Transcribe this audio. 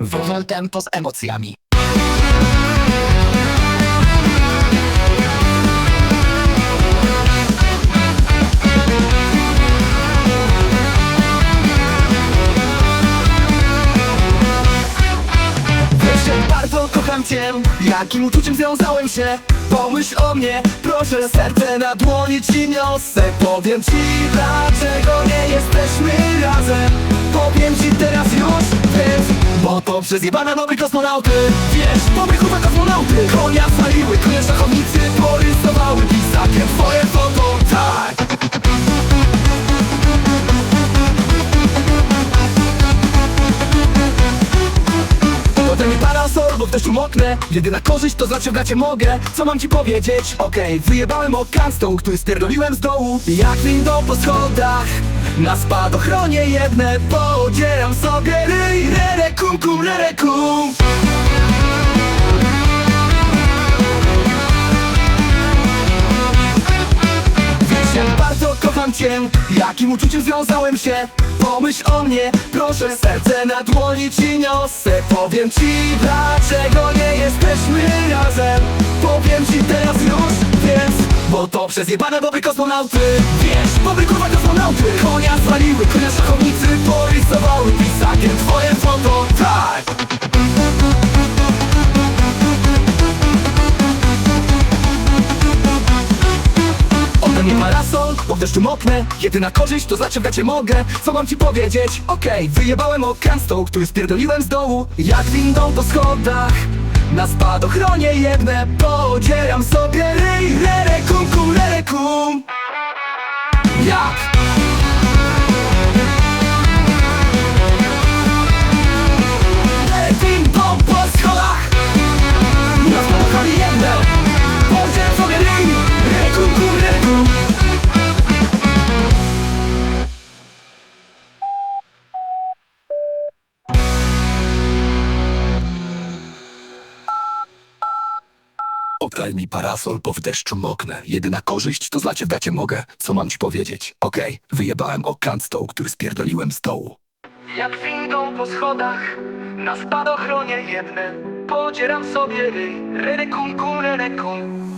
Wowel tempo z emocjami. Bardzo kocham cię. Jakim uczuciem związałem się? Pomyśl o mnie, proszę Serce na dłoni ci niosę. Powiem ci, dlaczego nie jesteśmy razem. Powiem ci teraz już, przez jebana nowy kosmonauty. Wiesz, kurwa kosmonauty. Konia zwaliły, konie szachownicy Porysowały pisakiem twoje foto. Tak. Potem mi parasol, bo w deszczu moknę. Jedyna korzyść to znaczy w mogę. Co mam ci powiedzieć? Okej, wyjebałem okan tą, który spierdoliłem z dołu. Jak windą po schodach Na spadochronie jedne Podzieram sobie. Ryj Rere kum kum, rere kum. Bardzo kocham cię Jakim uczuciem związałem się? Pomyśl o mnie, proszę Serce na dłoni ci niosę. Powiem ci dlaczego nie jesteśmy To przez jebane dobre kosmonauty. Wiesz, dobre kurwa kosmonauty. Konia zwaliły, konia szachownicy Porysowały. Pisakiem twoje foto Tak. Ode mnie parasol, bo w deszczu moknę Jedyna korzyść to znaczy w mogę. Co mam ci powiedzieć? Okej, wyjebałem okan tą, który spierdoliłem z dołu. Jak windą po schodach Na spadochronie jedne Podzieram sobie ryj Rere kum kum, Jak? Oddaj mi parasol, bo w deszczu moknę. Jedyna korzyść to znacie w gacie mogę. Co mam ci powiedzieć? Okej, wyjebałem okan z tą, który spierdoliłem z dołu. Jak windą po schodach, na spadochronie jednym Podzieram sobie ryj, rere kum kum, kum